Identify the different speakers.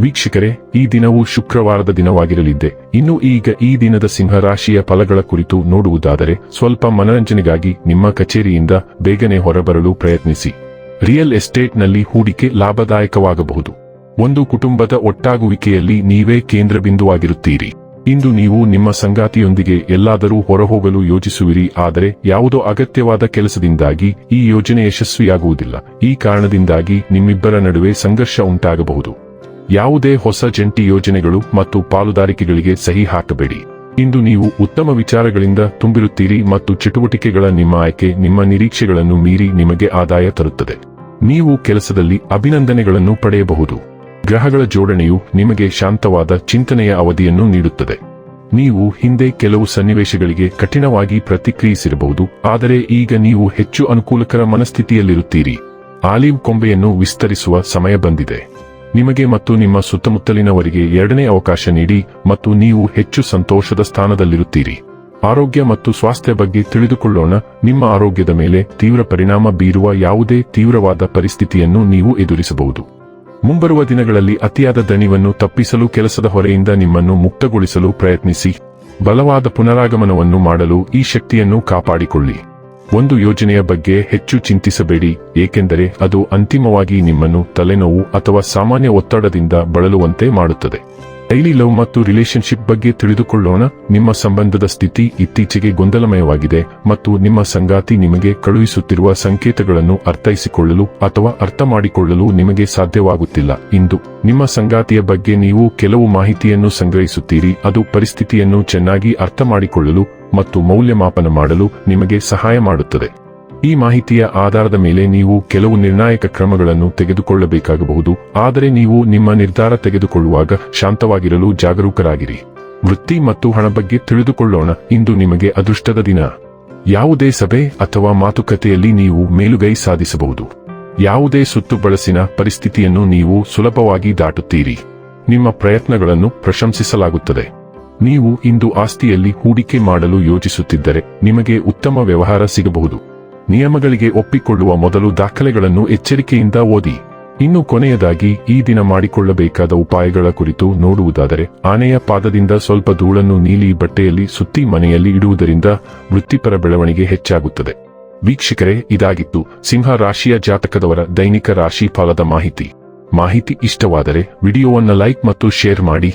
Speaker 1: ವೀಕ್ಷಕರೇ, ಈ ದಿನವು ಶುಕ್ರವಾರದ ದಿನವಾಗಿರಲಿದ್ದೆ. ಇನ್ನು ಈಗ ಈ ದಿನದ ಸಿಂಹ ರಾಶಿಯ ಫಲಗಳ ಕುರಿತು ನೋಡುವುದಾದರೆ, ಸ್ವಲ್ಪ ಮನರಂಜನೆಗಾಗಿ ನಿಮ್ಮ ಕಚೇರಿಯಿಂದ ಬೇಗನೆ ಹೊರಬರಲು ಪ್ರಯತ್ನಿಸಿ. ರಿಯಲ್ ಎಸ್ಟೇಟ್ನಲ್ಲಿ ಹೂಡಿಕೆ ಲಾಭದಾಯಕವಾಗಬಹುದು. ಒಂದು ಕುಟುಂಬದ ಒಟ್ಟಾಗುವಿಕೆಯಲ್ಲಿ ನೀವೇ ಕೇಂದ್ರ ಬಿಂದುವಾಗಿರುತ್ತೀರಿ ಇಂದು ನೀವು ನಿಮ್ಮ ಸಂಗಾತಿಯೊಂದಿಗೆ ಎಲ್ಲಾದರೂ ಹೊರಹೋಗಲು ಯೋಜಿಸುವಿರಿ ಆದರೆ ಯಾವುದೋ ಅಗತ್ಯವಾದ ಕೆಲಸದಿಂದಾಗಿ ಈ ಯೋಜನೆ ಯಶಸ್ವಿಯಾಗುವುದಿಲ್ಲ. ಈ ಕಾರಣದಿಂದಾಗಿ ನಿಮ್ಮಿಬ್ಬರ ನಡುವೆ ಸಂಘರ್ಷ ಉಂಟಾಗಬಹುದು. ಯಾವುದೇ ಹೊಸ ಜಂಟಿ ಯೋಜನೆಗಳು ಮತ್ತು ಪಾಲುದಾರಿಕೆಗಳಿಗೆ ಸಹಿ ಹಾಕಬೇಡಿ. ಇಂದು ನೀವು ಉತ್ತಮ ವಿಚಾರಗಳಿಂದ ತುಂಬಿರುತ್ತೀರಿ ಮತ್ತು ಚಟುವಟಿಕೆಗಳ ನಿಮ್ಮ ಆಯ್ಕೆ, ನಿಮ್ಮ ನಿರೀಕ್ಷೆಗಳನ್ನು ಮೀರಿ ನಿಮಗೆ ಆದಾಯ ತರುತ್ತದೆ. ನೀವು ಕೆಲಸದಲ್ಲಿ ಅಭಿನಂದನೆಗಳನ್ನು ಪಡೆಯಬಹುದು. ಗ್ರಹಗಳ ಜೋಡಣೆಯು ನಿಮಗೆ ಶಾಂತವಾದ ಚಿಂತನೆಯ ಅವಧಿಯನ್ನು ನೀಡುತ್ತದೆ. ನೀವು ಹಿಂದೆ ಕೆಲವು ಸನ್ನಿವೇಶಗಳಿಗೆ ಕಠಿಣವಾಗಿ ಪ್ರತಿಕ್ರಿಯಿಸಿರಬಹುದು, ಆದರೆ ಈಗ ನೀವು ಹೆಚ್ಚು ಅನುಕೂಲಕರ ಮನಸ್ಥಿತಿಯಲ್ಲಿರುತ್ತೀರಿ. ಆಲಿವ್ ಕೊಂಬೆಯನ್ನು ವಿಸ್ತರಿಸುವ ಸಮಯ ಬಂದಿದೆ. ನಿಮಗೆ ಮತ್ತು ನಿಮ್ಮ ಸುತ್ತಮುತ್ತಲಿನವರಿಗೆ ಎರಡನೇ ಅವಕಾಶ ನೀಡಿ ಮತ್ತು ನೀವು ಹೆಚ್ಚು ಸಂತೋಷದ ಸ್ಥಾನದಲ್ಲಿರುತ್ತೀರಿ. ಆರೋಗ್ಯ ಮತ್ತು ಸ್ವಾಸ್ಥ್ಯ ಬಗ್ಗೆ ತಿಳಿದುಕೊಳ್ಳೋಣ. ನಿಮ್ಮ ಆರೋಗ್ಯದ ಮೇಲೆ ತೀವ್ರ ಪರಿಣಾಮ ಬೀರುವ ಯಾವುದೇ ತೀವ್ರವಾದ ಪರಿಸ್ಥಿತಿಯನ್ನು ನೀವು ಎದುರಿಸಬಹುದು. ಮುಂಬರುವ ದಿನಗಳಲ್ಲಿ ಅತಿಯಾದ ದಣಿವನ್ನು ತಪ್ಪಿಸಲು ಕೆಲಸದ ಹೊರೆಯಿಂದ ನಿಮ್ಮನ್ನು ಮುಕ್ತಗೊಳಿಸಲು ಪ್ರಯತ್ನಿಸಿ. ಬಲವಾದ ಪುನರಾಗಮನವನ್ನು ಮಾಡಲು ಈ ಶಕ್ತಿಯನ್ನು ಕಾಪಾಡಿಕೊಳ್ಳಿ. ಒಂದು ಯೋಜನೆಯ ಬಗ್ಗೆ ಹೆಚ್ಚು ಚಿಂತಿಸಬೇಡಿ, ಏಕೆಂದರೆ ಅದು ಅಂತಿಮವಾಗಿ ನಿಮ್ಮನ್ನು ತಲೆನೋವು ಅಥವಾ ಸಾಮಾನ್ಯ ಒತ್ತಡದಿಂದ ಬಳಲುವಂತೆ ಮಾಡುತ್ತದೆ. ಡೈಲಿ ಲವ್ ಮತ್ತು ರಿಲೇಶನ್ಶಿಪ್ ಬಗ್ಗೆ ತಿಳಿದುಕೊಳ್ಳೋಣ. ನಿಮ್ಮ ಸಂಬಂಧದ ಸ್ಥಿತಿ ಇತ್ತೀಚೆಗೆ ಗೊಂದಲಮಯವಾಗಿದೆ ಮತ್ತು ನಿಮ್ಮ ಸಂಗಾತಿ ನಿಮಗೆ ಕಳುಹಿಸುತ್ತಿರುವ ಸಂಕೇತಗಳನ್ನು ಅರ್ಥೈಸಿಕೊಳ್ಳಲು ಅಥವಾ ಅರ್ಥ ಮಾಡಿಕೊಳ್ಳಲು ನಿಮಗೆ ಸಾಧ್ಯವಾಗುತ್ತಿಲ್ಲ. ಇಂದು, ನಿಮ್ಮ ಸಂಗಾತಿಯ ಬಗ್ಗೆ ನೀವು ಕೆಲವು ಮಾಹಿತಿಯನ್ನು ಸಂಗ್ರಹಿಸುತ್ತೀರಿ. ಅದು ಪರಿಸ್ಥಿತಿಯನ್ನು ಚೆನ್ನಾಗಿ ಅರ್ಥ ಮಾಡಿಕೊಳ್ಳಲು ಮತ್ತು ಮೌಲ್ಯಮಾಪನ ಮಾಡಲು ನಿಮಗೆ ಸಹಾಯ ಮಾಡುತ್ತದೆ. ಈ ಮಾಹಿತಿಯ ಆಧಾರದ ಮೇಲೆ ನೀವು ಕೆಲವು ನಿರ್ಣಾಯಕ ಕ್ರಮಗಳನ್ನು ತೆಗೆದುಕೊಳ್ಳಬೇಕಾಗಬಹುದು, ಆದರೆ ನೀವು ನಿಮ್ಮ ನಿರ್ಧಾರ ತೆಗೆದುಕೊಳ್ಳುವಾಗ ಶಾಂತವಾಗಿರಲು ಜಾಗರೂಕರಾಗಿರಿ. ವೃತ್ತಿ ಮತ್ತು ಹಣ ಬಗ್ಗೆ ತಿಳಿದುಕೊಳ್ಳೋಣ, ಇಂದು ನಿಮಗೆ ಅದೃಷ್ಟದ ದಿನ. ಯಾವುದೇ ಸಭೆ ಅಥವಾ ಮಾತುಕತೆಯಲ್ಲಿ ನೀವು ಮೇಲುಗೈ ಸಾಧಿಸಬಹುದು. ಯಾವುದೇ ಸುತ್ತು ಬಳಸಿನ ಪರಿಸ್ಥಿತಿಯನ್ನು ನೀವು ಸುಲಭವಾಗಿ ದಾಟುತ್ತೀರಿ. ನಿಮ್ಮ ಪ್ರಯತ್ನಗಳನ್ನು ಪ್ರಶಂಸಿಸಲಾಗುತ್ತದೆ. ನೀವು ಇಂದು ಆಸ್ತಿಯಲ್ಲಿ ಹೂಡಿಕೆ ಮಾಡಲು ಯೋಜಿಸುತ್ತಿದ್ದರೆ ನಿಮಗೆ ಉತ್ತಮ ವ್ಯವಹಾರ ಸಿಗಬಹುದು. ನಿಯಮಗಳಿಗೆ ಒಪ್ಪಿಕೊಳ್ಳುವ ಮೊದಲು ದಾಖಲೆಗಳನ್ನು ಎಚ್ಚರಿಕೆಯಿಂದ ಓದಿ. ಇನ್ನು ಕೊನೆಯದಾಗಿ, ಈ ದಿನ ಮಾಡಿಕೊಳ್ಳಬೇಕಾದ ಉಪಾಯಗಳ ಕುರಿತು ನೋಡುವುದಾದರೆ, ಆನೆಯ ಪಾದದಿಂದ ಸ್ವಲ್ಪ ಧೂಳನ್ನು ನೀಲಿ ಬಟ್ಟೆಯಲ್ಲಿ ಸುತ್ತಿ ಮನೆಯಲ್ಲಿ ಇಡುವುದರಿಂದ ವೃತ್ತಿಪರ ಬೆಳವಣಿಗೆ ಹೆಚ್ಚಾಗುತ್ತದೆ. ವೀಕ್ಷಕರೇ, ಇದಾಗಿತ್ತು ಸಿಂಹ ರಾಶಿಯ ಜಾತಕದವರ ದೈನಿಕ ರಾಶಿ ಫಲದ ಮಾಹಿತಿ. ಮಾಹಿತಿ ಇಷ್ಟವಾದರೆ ವಿಡಿಯೋವನ್ನು ಲೈಕ್ ಮತ್ತು ಶೇರ್ ಮಾಡಿ.